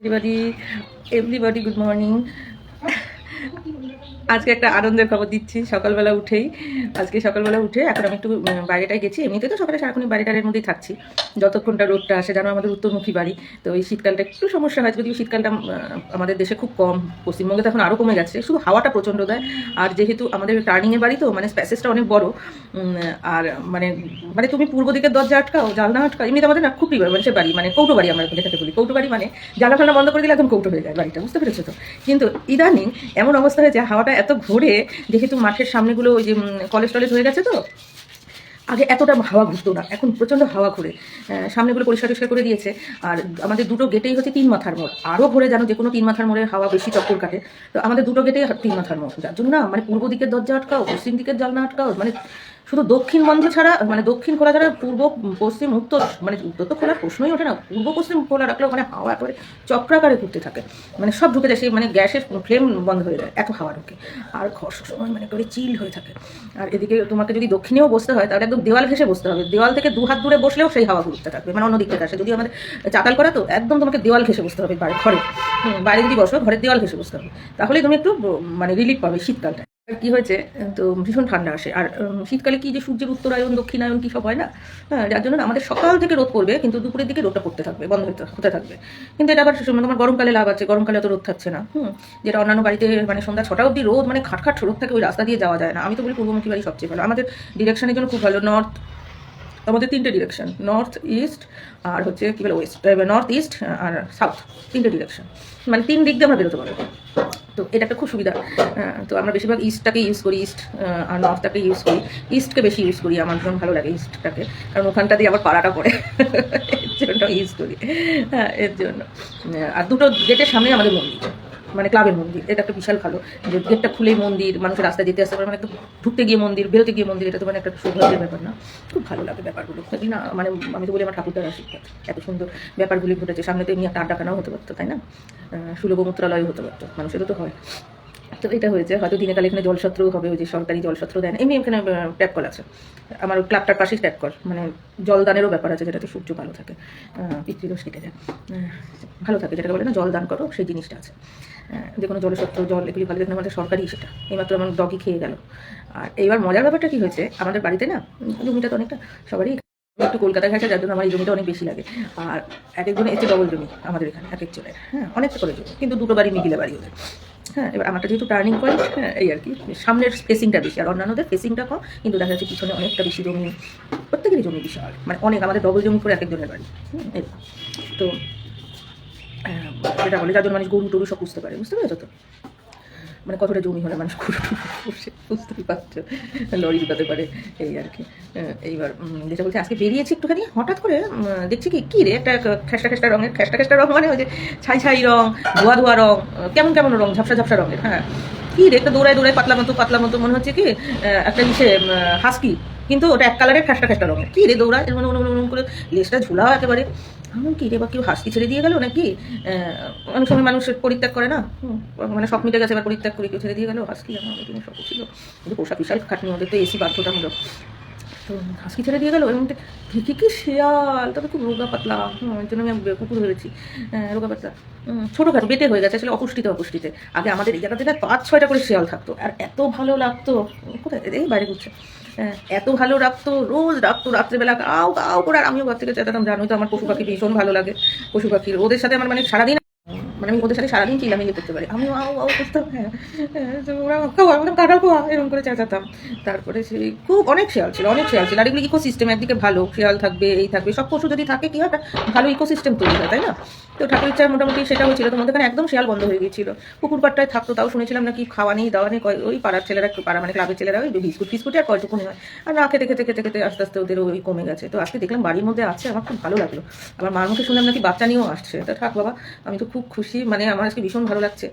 Everybody everybody good morning আজকে একটা আনন্দের খবর দিচ্ছি। সকালবেলা উঠেই, আজকে সকালবেলা উঠে এখন আমি একটু বাইরেটায় গেছি। এমনিতে তো সকালে সারাক্ষণই বাড়িটারের মধ্যেই থাকছি। যতক্ষণটা রোদটা আসে, জানো আমাদের উত্তরমুখী বাড়ি, তো এই শীতকালটা একটু সমস্যা হয়। যদিও শীতকালটা আমাদের দেশে খুব কম, পশ্চিমবঙ্গে তো এখন আরও কমে গেছে। শুধু হাওয়াটা প্রচণ্ড দেয়। আর যেহেতু আমাদের টার্নিংয়ের বাড়ি তো মানে স্প্যাসেসটা অনেক বড় আর মানে মানে তুমি পূর্ব দিকের দরজা আটকাও জানলা আটকাও, এমনিতে আমাদের না খুবই মানুষের বাড়ি মানে কৌটো বাড়ি আমরা যেটাকে বলি। কৌটো বাড়ি মানে জানলা ফান্না বন্ধ করে দিলে একদম কৌটো হয়ে যায় বাড়িটা, বুঝতে পেরেছ তো? কিন্তু ইদানিং এমন অবস্থা হয়েছে, হাওয়াটা এত ঘোরে যেহেতু মাঠের সামনেগুলো ওই যে কলেজ টলেজ হয়ে গেছে তো? আগে এতটা হাওয়া ঘুরতো না, এখন প্রচণ্ড হাওয়া ঘুরে। সামনেগুলো পরিষ্কার টরিষ্কার করে দিয়েছে। আর আমাদের দুটো গেটেই হচ্ছে তিন মাথার মোড়। আরও ঘুরে জানো যে কোনো তিন মাথার মোড়ে হাওয়া বেশি চক্কর কাটে। তো আমাদের দুটো গেটেই তিন মাথার মোড়। যার জন্য না মানে পূর্ব দিকের দরজা আটকাও, পশ্চিম দিকের জানলা আটকাও মানে শুধু দক্ষিণ বন্ধ ছাড়া মানে দক্ষিণ খোলা ছাড়া পূর্ব, পশ্চিম, উত্তর মানে উত্তর তো খোলার প্রশ্নই ওঠে না, পূর্ব, পশ্চিম খোলা রাখলেও মানে হাওয়া একেবারে চক্রাকারে ঘুরতে থাকে। মানে সব ঢুকে যায়, সেই মানে গ্যাসের ফ্লেম বন্ধ হয়ে যায়, এত হাওয়া ঢুকে। আর ঘর সময় মানে করে চিল হয়ে থাকে। আর এদিকে তোমাকে যদি দক্ষিণেও বসতে হয়, তাহলে একদম দেওয়াল ঘেসে বসতে হবে। দেওয়াল থেকে দু হাত দূরে বসলেও সেই হাওয়া ঘুরতে থাকবে মানে অন্য দিক থেকে আসে যদি আমাদের চাতাল করা তো, একদম তোমাকে দেওয়াল ঘেসে বসতে হবে বাইরে ঘরে। বাইরে যদি বসো, ঘরের দেওয়াল ঘেসে বসতে হবে। তাহলেই তুমি একটু মানে রিলিফ পাবে শীতকালটা কি হয়েছে? তো ভীষণ ঠান্ডা আসে। আর শীতকালে কি যে সূর্যের উত্তরায়ণ দক্ষিণায়ন কি সব হয় না? হ্যাঁ যার জন্য আমাদের সকাল থেকে রোদ পড়বে, কিন্তু দুপুরের দিকে রোদটা পড়তে থাকবে, বন্ধ হতে হতে থাকবে। কিন্তু এটা আবার তোমার গরমকালে লাভ আছে, গরমকালে অত রোদ থাকছে না, হুম? যেটা অন্যান্য বাড়িতে মানে সন্ধ্যা ছটা অব্দি রোদ মানে খাটখাট খাট রোদ থাকে, ওই রাস্তা দিয়ে যাওয়া যায় না। আমি তো বলি পূর্বমুখী বাড়ি সবচেয়ে ভালো। আমাদের ডিরেকশনের জন্য খুব ভালো নর্থ আমাদের তিনটে ডিরেকশন নর্থ ইস্ট আর হচ্ছে কী বলে ওয়েস্ট নর্থ ইস্ট আর সাউথ তিনটে ডিরেকশন মানে তিন দিক দিয়ে আমরা বেরোতে পারব। তো এটা একটা খুব সুবিধা। তো আমরা বেশিরভাগ ইস্টটাকে ইউজ করি ইস্ট আর নর্থটাকে ইউজ করি। ইস্টকে বেশি ইউজ করি, আমার ভীষণ ভালো লাগে ইস্টটাকে কারণ ওখানটা দিয়ে আবার পাড়াটা পড়ে। এর জন্য ইউজ করি। হ্যাঁ এর জন্য। আর দুটো গেটের সামনে আমাদের মন্দির। মানে ক্লাবের মন্দির, এটা একটা বিশাল ভালো। যে গেটটা খুলেই মন্দির, মানুষের রাস্তায় যেতে আসতে পারে মানে একদম ঢুকতে গিয়ে মন্দির, বেরোতে গিয়ে মন্দির, এটা তো মানে একটা সৌভাগ্যের ব্যাপার না। খুব ভালো লাগে ব্যাপারগুলো। না মানে আমি তো বলি আমার ঠাকুরদার আশীর্বাদ। এত সুন্দর ব্যাপারগুলি ঘটেছে। সামনে তো এমনি একটা আড্ডাখানাও হতে পারতো, তাই না? সুলভ মূত্রালয় হতে পারতো। মানুষেরও তো হয়। তো এটা হয়েছে। হয়তো দিনে কালে এখানে জলসত্র হবে, ওই যে সরকারি জলসত্র দেন। এমনি এখানে ট্যাপ কল আছে। আমার ক্লাবটার পাশেই ট্যাপ কল। মানে জলদানেরও ব্যাপার আছে যেটাতে সূর্য ভালো থাকে। পিতৃদোষ কেটে যায়। ভালো থাকে, যেটাকে বলে না জল দান করো, সেই জিনিসটা আছে। যে কোনো জলসত্র জল, এগুলি ভালো দেখুন আমাদের সরকারি সেটা। এইমাত্র আমার ডগি খেয়ে গেল। আর এইবার মজার ব্যাপারটা কি হয়েছে, আমাদের বাড়িতে না, জমিটা তো অনেকটা, সবারই একটু কলকাতায় ঘাটে যার জন্য আমার এই জমিটা অনেক বেশি লাগে। আর এক একজনের এসে ডবল জমি আমাদের এখানে, এক একজনের হ্যাঁ অনেকটা করে জমি, কিন্তু দুটো বাড়ি মিডিলে বাড়ি ওদের। হ্যাঁ এবার আমারটা যেহেতু টার্নিং পয়েন্ট হ্যাঁ এই আর কি, সামনের ফেসিংটা বেশি, আর অন্যান্যদের ফেসিংটা কম, কিন্তু দেখা যাচ্ছে পিছনে অনেকটা বেশি জমি, প্রত্যেকেরই জমি বিশাল মানে অনেক আমাদের ডবল জমি করে এক একজনের বাড়ি এরকম। তো যেটা বলে যার জন্য মানুষ গরু টরু সব বুঝতে পারে, বুঝতে পেরেছ তো মানে কতটা জমি হলে মানুষ টরু বুঝতেই পারছ। লরি ঢুকাতে পারে এই আর কি। এইবার যেটা বলছে, আজকে বেরিয়েছি একটুখানি, হঠাৎ করে দেখছি কি, কী রে, একটা খেসটা খেসটা রঙের খেসটা খেসটা রং মানে ওই যে ছাই ছাই রং ধোয়া ধোয়া রং কেমন কেমন রঙ, ঝাপসা ঝাপসা রঙের হ্যাঁ। কী রে, একটা দৌড়ায় দৌড়ায় পাতলা মতো পাতলা মতো মনে হচ্ছে কি একটা ইসে হাসকি। কিন্তু ওটা এক কালারের খাসটা খাসটা রঙের। কি রে দৌড়ায় এরকম এরকম করে লেজটা ঝুলা একেবারে। এমন কি রে বা কেউ হাসকি ছেড়ে দিয়ে গেল নাকি? অনেক সময় মানুষ পরিত্যাগ করে না? মানে সব মিটে গেছে এবার পরিত্যাগ করে কেউ ছেড়ে দিয়ে গেল হাসকি আমার দিনে সব ছিল। কিন্তু পোষা বিশাল খাটনি ওদের তো এসি বাধ্যতামূলক। তো হাসকি ছেড়ে দিয়ে গেল এবং ঠিকই কি শিয়াল? তবে খুব রোগা পাতলা। হুম, জন্য আমি কুকুর হয়েছি রোগা পাতলা। ছোটোখাটো বেটে হয়ে গেছে আসলে অপুষ্টিতে অপুষ্টিতে। আগে আমাদের এই জায়গাতে পাঁচ ছয়টা করে শেয়াল থাকতো। আর এত ভালো লাগতো। কোথায়? এই বাইরে ঘুরছে। হ্যাঁ, এত ভালো রাখতো রোজ রাখতো রাত্রেবেলা গাও কাউ করে আর আমিও ঘর থেকে চেতাতাম জানোই তো আমার পশু পাখি ভীষণ ভালো লাগে পশু পাখির। ওদের সাথে আমার মানে সারাদিন মানে আমি ওদের সাথে সারাদিন চিলামিলি করতে পারি। আমিও আও আও করতাম হ্যাঁ হ্যাঁ, ওরা কাটাল খাওয়া এরকম করে চেঁচাতাম। তারপরে সেই খুব অনেক শেয়াল ছিল অনেক শেয়াল ছিল। আর এগুলো ইকোসিস্টেম একদিকে ভালো শেয়াল থাকবে এই থাকবে সব পশু যদি থাকে কি হয় ভালো ইকোসিস্টেম তৈরি হয় তাই না? তো ঠাকুর ইচ্ছা মোটামুটি সেটা হয়েছিল। তো মধ্যে একদম শেয়াল বন্ধ হয়ে গিয়েছিল। পুকুর পাড়টায় থাকতো, তাও শুনেছিলাম নাকি খাওয়া নেই, দাওয়া নেই ওই পাড়ার ছেলেরা, পাড়া মানে ক্লাবের ছেলেরা, ওই বিস্কুট ফিস্কুটে আর কয়টুকুনি হয় আর না খেতে খেতে খেতে খেতে আস্তে আস্তে ওদের ওই কমে গেছে। তো আজকে দেখলাম বাড়ির মধ্যে আছে, আমার খুব ভালো লাগল। আবার মার মুখে শুনলাম নাকি বাচ্চা নিয়েও আসছে। তা থাক বাবা, আমি তো খুব খুশি মানে আমার আজকে ভীষণ ভালো লাগছে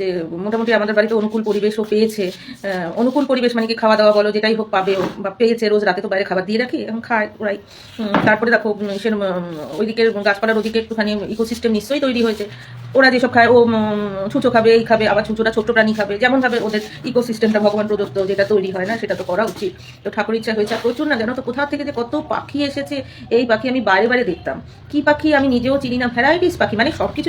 যে মোটামুটি আমাদের বাড়িতে অনুকূল পরিবেশও পেয়েছে। অনুকূল পরিবেশ মানে কি খাওয়া দাওয়া বলো, যেটাই হোক পাবে বা পেয়েছে, রোজ রাতে তো বাইরে খাবার দিয়ে রাখি, এখন খায় ওরাই। তারপরে দেখো সে ওইদিকে গাছপালার ওদিকে একটুখানি ইকোসিস্টেম নিশ্চয়ই তৈরি হয়েছে। ওরা যেসব খায়, ও ছুঁচো খাবে, এই খাবে, আবার ছুঁচোটা ছোট্ট প্রাণী খাবে, যেমন ভাবে ওদের ইকোসিস্টেমটা ভগবান প্রদত্ত যেটা তৈরি হয় না, সেটা তো করা উচিত। তো ঠাকুর ইচ্ছা হয়েছে প্রচুর না, জানো তো, কোথা থেকে যে কত পাখি এসেছে, এই পাখি আমি বাইরে বাইরে দেখতাম। কি পাখি আমি নিজেও চিনি না ভ্যারাইটিস পাখি মানে সব কিছু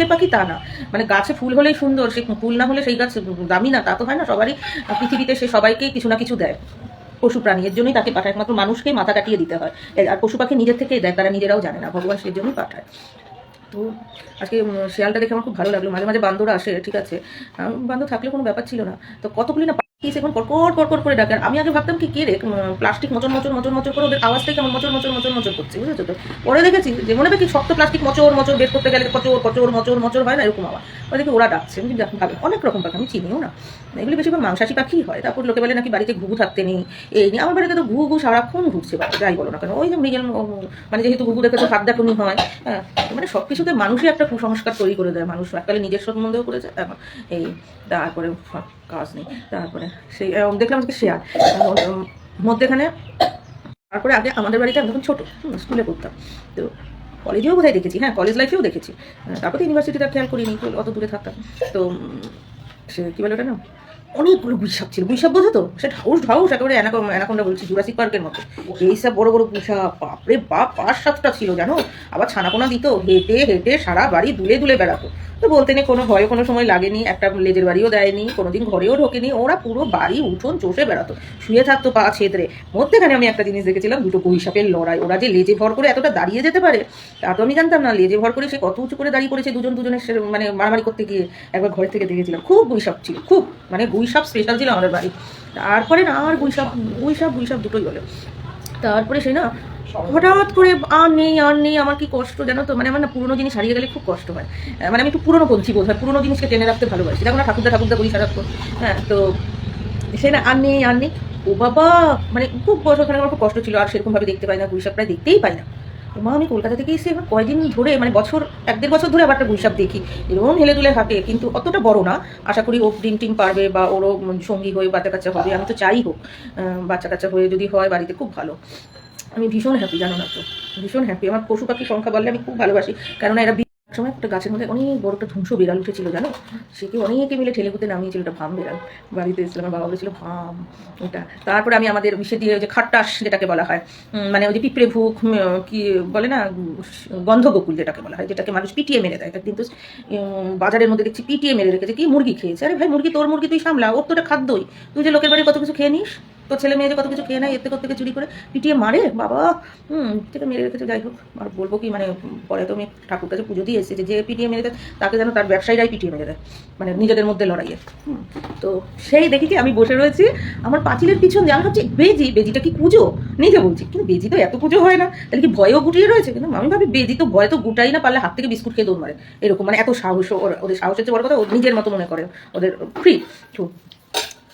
যে পাখি তা না। মানে গাছে ফুল হলেই সুন্দর, সে ফুল না হলে সেই গাছ দামি না, তা তো হয় না, সবারই, পৃথিবীতে সে সবাইকেই কিছু না কিছু দেয়। পশু প্রাণী, এর জন্যই তাকে পাঠায়, একমাত্র মানুষকেই মাথা কাটিয়ে দিতে হয়। আর পশু পাখি নিজের থেকেই দেয়, তারা নিজেরাও জানে না, ভগবান সেই জন্যই পাঠায়। তো আজকে শেয়ালটা দেখে আমার খুব ভালো লাগল। মাঝে মাঝে বান্ধবরা আসে, ঠিক আছে। বান্ধব থাকলে কোনো ব্যাপার ছিল না। তো কতগুলি না পাখি এসে এখন কড়কড় কড়কড় করে ডাকে। আমি আগে ভাবতাম কি, কে রে প্লাস্টিক মোচর মোচর মোচর মোচর করে ওদের আওয়াজটাই কেমন মোচর মোচর মোচর মোচর করছে, বুঝেছ তো? পরে দেখেছি যে মনে হয় কি শক্ত প্লাস্টিক মোচর মোচর বের করতে গেলে কচর কচর, মোচর মোচর হয় না, এরকম আওয়াজ। দেখি ওরা ডাকছে, আমি ভাবে অনেক রকম পাখি, আমি চিনিও না। এগুলি বেশিরভাগ মাংসাশী পাখি হয়। তারপর লোকে বলে নাকি বাড়িতে ঘুঘু থাকতে নেই, এই নিয়ে আমার বাড়িতে তো ঘুঘু সারাক্ষণ ঘুরছে যাই বলো না কেন। ওই যে নিজের মানে যেহেতু ঘুঘু দেখে তো হাত দেখুনি হয় হ্যাঁ মানে সব কিছুতে মানুষই একটা কুসংস্কার তৈরি করে দেয় মানুষ এককালে নিজের সম্বন্ধেও করেছে এই, তারপরে ফ- কাজ নেই। তারপরে সেই দেখলাম আজকে শেয়ার মধ্যেখানে তারপরে আগে আমাদের বাড়িতে আমি তখন ছোটো স্কুলে পড়তাম। তো কলেজেও বোধহয় দেখেছি হ্যাঁ কলেজ লাইফেও দেখেছি। তারপরে ইউনিভার্সিটিটা খেয়াল করিনি অত দূরে থাকতাম। তো সে কী বলে ওটা না অনেকগুলো গুইসাপ ছিল। গুইসাপ বোঝো তো? সে ঢাউস ঢাউস, একেবারে অ্যানাকো বলছি, জুরাসিক পার্কের মতো। এইসব বড় বড় গুইসাপ, বাপরে বাপ, পাঁচ সাতটা ছিল, জানো? আবার ছানাকোনা দিত, হেঁটে হেঁটে সারা বাড়ি দুলে দুলে বেড়াতো। তো বলতে নেই কোনো ভয় কোনো সময় লাগেনি, একটা লেজের বাড়িও দেয়নি, কোনোদিন ঘরেও ঢোকেনি, ওরা পুরো বাড়ি, উঠোন, চষে বেড়াতো। শুয়ে থাকতো পা ছেদরে মধ্যেখানে আমি একটা জিনিস দেখেছিলাম, দুটো গুইসাপের লড়াই। ওরা যে লেজে ভর করে এতটা দাঁড়িয়ে যেতে পারে, তা তো আমি জানতাম না, লেজে ভর করে সে কত উঁচু করে দাঁড়িয়ে পড়েছে দুজন দুজনের সে- মানে মারামারি করতে গিয়ে একবার ঘর থেকে দেখেছিলাম। খুব গুইসাপ ছিল, খুব মানে গুইসাপ স্পেশাল ছিল আমাদের বাড়ি। তারপরে না আর গুইসাপ গুইসাপ গুইসাপ দুটোই হলো। তারপরে সেই না হঠাৎ করে আর নেই আর নেই, আমার কি কষ্ট জানো তো? মানে আমার না পুরোনো জিনিস হারিয়ে গেলে খুব কষ্ট হয়। মানে আমি একটু পুরোনো পন্থী বোধ হয় পুরোনো জিনিসকে টেনে রাখতে ভালোবাসি। দেখো না ঠাকুরদা ঠাকুরদা করি সারাক্ষণ। হ্যাঁ তো সে না আর নেই আর নেই। ও বাবা মানে খুব বছর ওখানে আমার খুব কষ্ট ছিল, আর সেরকমভাবে দেখতে পাই না গুইসাপ প্রায় দেখতেই পাই না। মা, আমি কলকাতা থেকে এসে এবার কয়দিন ধরে মানে বছর, এক দেড় বছর ধরে আবার একটা গুইসাপ দেখি। এরকম হেলে দুলে হাঁটে, কিন্তু অতটা বড় না। আশা করি ও ডিম টিম পারবে বা ওরও সঙ্গী হয়ে বাচ্চা কাচ্চা হবে, আমি তো চাই হোক। বাচ্চা কাচ্চা হয়ে যদি হয় বাড়িতে, খুব ভালো। আমি ভীষণ হ্যাপি জানো না তো? ভীষণ হ্যাপি আমার পশু পাখির সংখ্যা বললে আমি খুব ভালোবাসি। কেননা এরা সময় একটা গাছের মধ্যে অনেক বড় একটা ধ্বংস বিড়াল উঠেছিল, জানো? সেকে অনেকে মিলে ঠেলে কুতে নামিয়েছিল ওটা ভাম বিড়াল। বাড়িতে এসেছিল, আমার বাবা বলেছিল, ভাম ওটা তারপরে আমি আমাদের বিষে দিয়ে যে খাট্টাস যেটাকে বলা হয় মানে ওই যে পিঁপড়ে ভুক কি বলে না গন্ধগোকুল যেটাকে বলা হয়, যেটাকে মানুষ পিটিয়ে মেরে দেয়। কিন্তু বাজারের মধ্যে দেখছি পিটিয়ে মেরে রেখেছে, কি মুরগি খেয়েছে? আরে ভাই, মুরগি তোর মুরগি তুই সামলা, ওর তো ওটা খাদ্যই। তুই যে লোকের বাড়ি কত কিছু খেয়ে নিস? তোর ছেলে মেয়ে যে কত কিছু খেয়ে নেয় এতে থেকে চুরি করে পিটিয়ে মারে? বাবা হুম থেকে মেরে রেখেছে যাই হোক। আর বলব কি মানে পরে তো আমি ঠাকুর কাছে পুজো দিয়ে এসেছি যে পিটিয়ে মেরে দেয় তাকে যেন তার ব্যবসায়ীরাই পিটিয়ে মেরে দেয় মানে নিজেদের মধ্যে লড়াইয়ে। হুম, তো সেই দেখি কি আমি বসে রয়েছি আমার পাঁচিলের পিছন দিয়ে আমি ভাবছি বেজি বেজিটা কি পুজো নিজে বলছি কিন্তু বেজি তো এত পুজো হয় না তাহলে কি ভয়েও গুটিয়ে রয়েছে? কিন্তু আমি ভাবি বেজি তো ভয় তো গুটাই না পারলে হাত থেকে বিস্কুট খেয়ে দৌড় মারে। এরকম মানে এত সাহস ওদের সাহসের চেয়ে বড় কথা নিজের মতো মনে করে ওদের ফ্রি।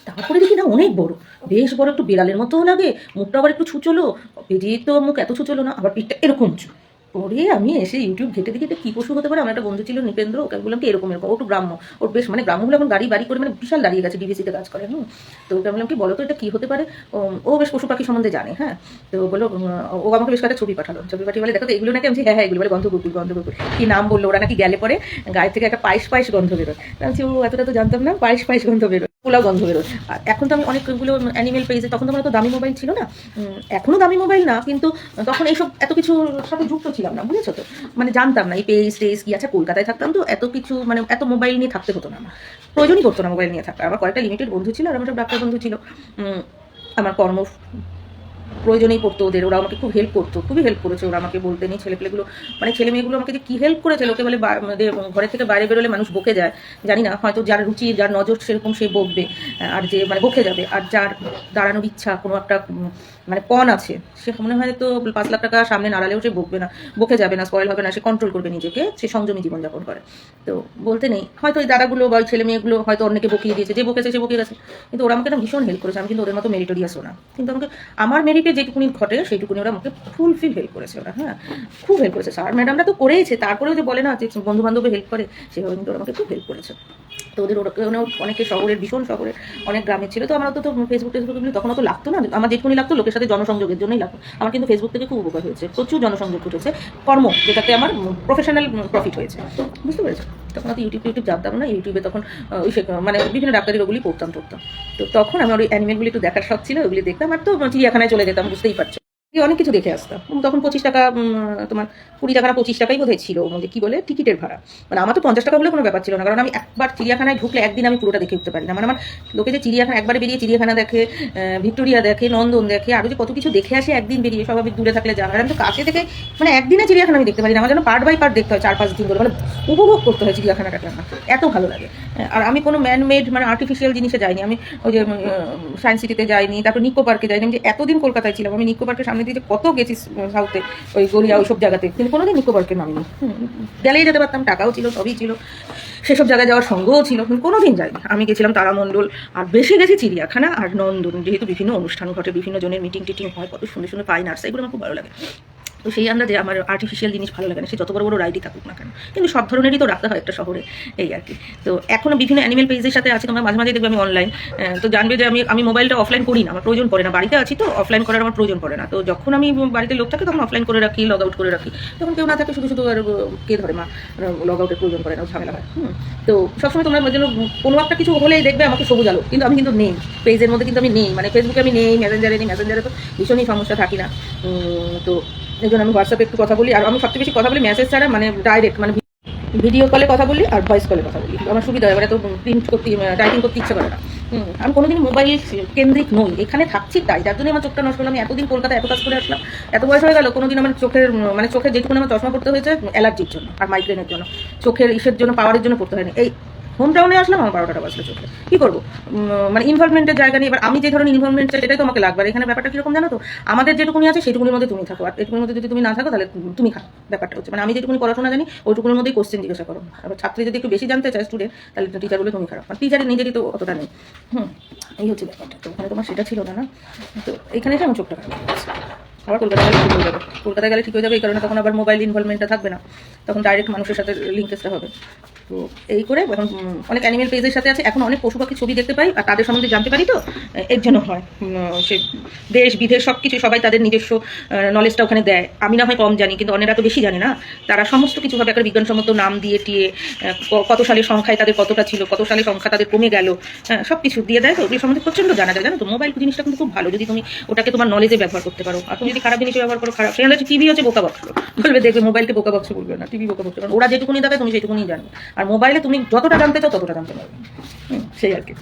তারপরে দেখি না অনেক বড়। বেশ বড় একটু বিড়ালের মতোও লাগে মুখটা আবার একটু ছুচলো। পেটিয়ে তো মুখ এত ছুচলো না আবার পিঠটা এরকম উঁচু। পরে আমি এসে ইউটিউব ঘেটে দেখি এটা কী পশু হতে পারে। আমার একটা বন্ধু ছিল নিপেন্দ্র ওকে বললাম কি এরকম এরকম। একটু গ্রাম্য। ওর বেশ মানে গ্রাম্যগুলো এখন গাড়ি বাড়ি করে মানে বিশাল দাঁড়িয়ে গেছে ডিভিসিতে কাজ করে হুম। তো ওকে বললাম কি বলো তো এটা কী হতে পারে? ও বেশ পশু পাখি সম্বন্ধে জানে হ্যাঁ। তো উম, ও আমাকে বেশ কয়েকটা ছবি পাঠালো। ছবি পাঠিয়ে বলে দেখো তো এগুলো নাকি আমি হ্যাঁ হ্যাঁ এগুলো বলে গন্ধ কুকুর গন্ধ কুকুর কি নাম বলল ওরা নাকি গেলে পরে গায়ে থেকে একটা পায়েস পায়েস গন্ধ বেরোয়। আমি ও এতটা তো জানতাম না পায়েস পায়েস গন্ধ বেরোয়। পোলাও গন্ধ বেরোয়। এখন তো আমি অনেকগুলো অ্যানিমেল পেয়েছি তখন তো আমার তো দামি মোবাইল ছিল না। এখনও দামি মোবাইল না, কিন্তু তখন এইসব এত কিছু সাথে যুক্ত ছিলাম না, বুঝেছ তো? মানে জানতাম না, এই পেজ টেজ কি আছে, কলকাতায় থাকতাম তো, এত কিছু মানে এত মোবাইল নিয়ে থাকতে হতো না আমার। প্রয়োজনই করতো না মোবাইল নিয়ে থাকা আমার কয়েকটা লিমিটেড বন্ধু ছিল আর আমার সব ডাক্তার বন্ধু ছিল। আমার কর্ম প্রয়োজনেই পড়তো ওদের, ওরা আমাকে খুব হেল্প করতো, খুবই হেল্প করেছে ওরা আমাকে বলতে নেই ছেলেপেলেগুলো মানে ছেলে মেয়েগুলো আমাকে যে কী হেল্প করেছে, লোকে বলে ঘরের থেকে বাইরে বেরোলে মানুষ বকে যায়, জানি না, হয়তো যার রুচি, যার নজর সেরকম সে বকবে, আর যে মানে বকে যাবে, আর যার দাঁড়ানোর ইচ্ছা কোনো একটা মানে পণ আছে, সে মনে হয় তো পাঁচ লাখ টাকা সামনে নাড়ালেও সে বকবে না, বকে যাবে না স্পয়েল হবে না, সে কন্ট্রোল করবে নিজেকে, সে সংযমী জীবনযাপন করে। তো বলতে নেই, হয়তো ওই দাদাগুলো বা ছেলে মেয়েগুলো হয়তো অন্যকে বকিয়ে দিয়েছে, যে বকেছে, সে বকে গেছে কিন্তু ওরা আমাকে ভীষণ হেল্প করেছে, আমি কিন্তু ওদের মতো মেরিটোরিয়াসও না, কিন্তু আমাকে, আমার মেরিটে যেটুকুনি ঘটে সেইটুকুনি ওরা আমাকে ফুলফিল হেল্প করেছে ওরা হ্যাঁ খুব হেল্প করেছে। স্যার ম্যাডামরা তো করেইছে, তারপরেও যে বলে না যে বন্ধু বান্ধবে হেল্প করে, সেভাবে কিন্তু ওরা আমাকে খুব হেল্প করেছে। তো ওদের ওখানেও অনেকে শহরের, ভীষণ শহরের, অনেক গ্রামের ছিল। তো আমার তো তো ফেসবুক টেসবুক এগুলো তখন তো লাগতো না। আমার যেটুকুনি লাগতো, লোকের সাথে জনসংযোগের জন্যই লাগতো। আমার কিন্তু ফেসবুক থেকে খুব উপকার হয়েছে। প্রচুর জনসংযোগ ঘটেছে কর্ম, যেটাতে আমার প্রফেশনাল প্রফিট হয়েছে। বুঝতে পেরেছ? তখন অত ইউটিউব ইউটিউব জানতাম না। ইউটিউবে তখন ওই মানে বিভিন্ন ডাক্তারি ওগুলি পড়তাম পড়তাম। তো তখন আমার ওই অ্যানিমেলগুলি একটু দেখার শখ ছিল ওগুলি দেখতাম। আর তো চিড়িয়াখানায় চলে যেতাম, বুঝতেই পারছ। এই অনেক কিছু দেখে আসতাম। তখন পঁচিশ টাকা তোমার কুড়ি টাকা না পঁচিশ টাকাই বোধহয় ছিল মানে কি বলে? টিকিটের ভাড়া। মানে আমার তো পঞ্চাশ টাকা বলে কোনো ব্যাপার ছিল না। কারণ আমি একবার চিড়িয়াখানায় ঢুকলে একদিন আমি পুরোটা দেখে উঠতে পারি না। মানে আমার লোকে যে চিড়িয়াখানা, একবারে বেরিয়ে চিড়িয়াখানা দেখে ভিক্টোরিয়া দেখে, নন্দন দেখে আরও যে কত কিছু দেখে আসে একদিন বেরিয়ে সবাই দূরে থাকলে যাওয়া আমি তো কাছে থেকে মানে একদিনে চিড়িয়াখানা আমি দেখতে পারি না। আমার যেন পার্ট বাই পার্ট দেখতে হয় চার পাঁচ দিন ধরে। মানে উপভোগ করতে হয় চিড়িয়াখানাটাকে আমার এত ভালো লাগে। আর আমি কোনো ম্যান মেড মানে আর্টিফিশিয়াল জিনিসে যাইনি। আমি ওই যে সায়েন্স সিটিতে যাইনি, তারপর নিকো পার্কে যাইনি। আমি যে এতদিন কলকাতায় ছিলাম, আমি নিকো পার্কের সামনে দিয়ে দিদি কত গেছি সাউথে ওই গড়িয়া ওইসব জায়গাতে। কিন্তু কোনোদিন নিকো পার্কে নামিনি গেলেই যেতে পারতাম, টাকাও ছিল, সবই ছিল। সেসব জায়গায় যাওয়ার সঙ্গও ছিল, কিন্তু কোনোদিন যাইনি। আমি গেছিলাম তারামণ্ডল, আর বেশি গেছি চিড়িয়াখানা আর নন্দন। যেহেতু বিভিন্ন অনুষ্ঠান ঘটে, বিভিন্ন জনের মিটিং টিটিং হয়, কত সুন্দর সুন্দর পাই এগুলো আমার খুব ভালো লাগে। তো সেই আন্দাজে আমার আর্টিফিশিয়াল জিনিস ভালো লাগে না। সে যত বড় বড় রাইডই থাকুক না কেন। কিন্তু সব ধরনেরই তো রাখতে হয় একটা শহরে, এই আর কি। তো এখনও বিভিন্ন অ্যানিমেল পেজের সাথে আছে, তোমরা মাঝে মাঝে দেখবে আমি অনলাইন তো জানবে যে আমি আমি মোবাইলটা অফলাইন করি না, আমার প্রয়োজন পড়ে না। বাড়িতে আছি তো অফলাইন করার আমার প্রয়োজন পড়ে না। তো যখন আমি বাড়িতে লোক থাকে, তখন অফলাইন করে রাখি লগ আউট করে রাখি। তখন কেউ না থাকে, শুধু শুধু আর কে ধরে মা লগ আউটের প্রয়োজন পড়ে না, ঝামেলা হয়। তো সবসময় তোমরা যেন কোনো একটা কিছু হলেই দেখবে আমাকে সবুজ আলো। কিন্তু আমি কিন্তু নেই। পেজের মধ্যে কিন্তু আমি নেই। মানে ফেসবুকে আমি নেই মেসেঞ্জারে নেই মেসেঞ্জারে তো ভীষণই সমস্যা থাকি না। তো এই জন্য আমি হোয়াটসঅ্যাপে একটু কথা বলি। আর আমি সবচেয়ে বেশি কথা বলি মেসেজ ছাড়া মানে ডাইরেক্ট মানে ভিডিও কলে কথা বলি আর ভয়েস কলে কথা বলি। আমার সুবিধা হয় এবারে তো প্রিন্ট করতে টাইপিং করতে ইচ্ছে করে না। আমি কোনোদিন মোবাইল কেন্দ্রিক নই। এখানে থাকছি তাই, যার জন্য আমার চোখটা নষ্ট আমি এতদিন কলকাতা এত কাজ করে আসলাম, এত বয়স হয়ে গেল, কোনোদিন আমার চোখের মানে চোখের যেটুকু আমার চশমা পড়তে হয়েছে অ্যালার্জির জন্য আর মাইগ্রেনের জন্য। চোখের ইসের জন্য পাওয়ারের জন্য পড়তে হয়নি। এই হোম টাউনে আসলাম, আমার বারোটা বাজলো চোখে। কি করব? মানে ইনভলভমেন্টের জায়গা নিয়ে, এবার আমি যে ধরনের ইনভলভমেন্ট চাই সেটাই তোমাকে লাগবে। আর এখানে ব্যাপারটা কীরকম জানো তো? আমাদের যেটুকুনি আছে, সেটুকুনির মধ্যে তুমি থাকো। আর এটুকুনির মধ্যে যদি তুমি না থাকো, তাহলে তুমি খাও। ব্যাপারটা হচ্ছে মানে আমি যেটুকুনি পড়াশোনা জানি ওইটুকুনির মধ্যেই কোশ্চেন জিজ্ঞাসা করো। এবার ছাত্রী যদি একটু বেশি জানতে চায় স্টুডেন্ট তাহলে টিচার বলে তুমি খারাপ। আর টিচারের নিজেরই তো অতটা নেই। হুম, এই হচ্ছে ব্যাপারটা। তো ওখানে তোমার সেটা ছিল না না? তো এখানে এসে আমার চোখটা খারাপ আবার কলকাতা গেলে ঠিক হয়ে যাবে। কলকাতায় গেলে ঠিক হয়ে যাবে, এই কারণে তখন আবার মোবাইল ইনভলভমেন্টটা থাকবে না। তখন ডাইরেক্ট মানুষের সাথে লিঙ্কেজটা হবে। তো এই করে, এখন অনেক অ্যানিমেল পেজের সাথে আছে। এখন অনেক পশু পাখির ছবি দেখতে পাই, আর তাদের সম্বন্ধে জানতে পারি তো, এর জন্য হয়। সে দেশ, বিদেশ সব কিছু সবাই তাদের নিজস্ব নলেজটা ওখানে দেয়। আমি না হয় কম জানি, কিন্তু অন্যরা তো বেশি জানে না। তারা সমস্ত কিছুভাবে একটা বিজ্ঞানসম্মত নাম দিয়ে, টিয়ে কত সালের সংখ্যায় তাদের কতটা ছিল, কত সালের সংখ্যা তাদের কমে গেল হ্যাঁ সব কিছু দিয়ে দেয় তো। ওগুলো সম্বন্ধে প্রচণ্ড জানা যায়, জানো তো? মোবাইল জিনিসটা কিন্তু খুব ভালো। যদি তুমি ওটাকে তোমার নলেজে ব্যবহার করতে পারো, আর তুমি যদি খারাপ জিনিসে ব্যবহার করো, খারাপ সেখানে হচ্ছে টিভি হচ্ছে বোকা বক্স বলবে দেখবে মোবাইলকে বোকা বক্স বলবে না টিভি বোকা বক্স কারণ ওরা যেটুকুনি দেবে তুমি সেটুকুনি জানবে আর মোবাইলে তুমি যতটা জানতে চাও ততটা জানতে পারবে। সেই আর কি।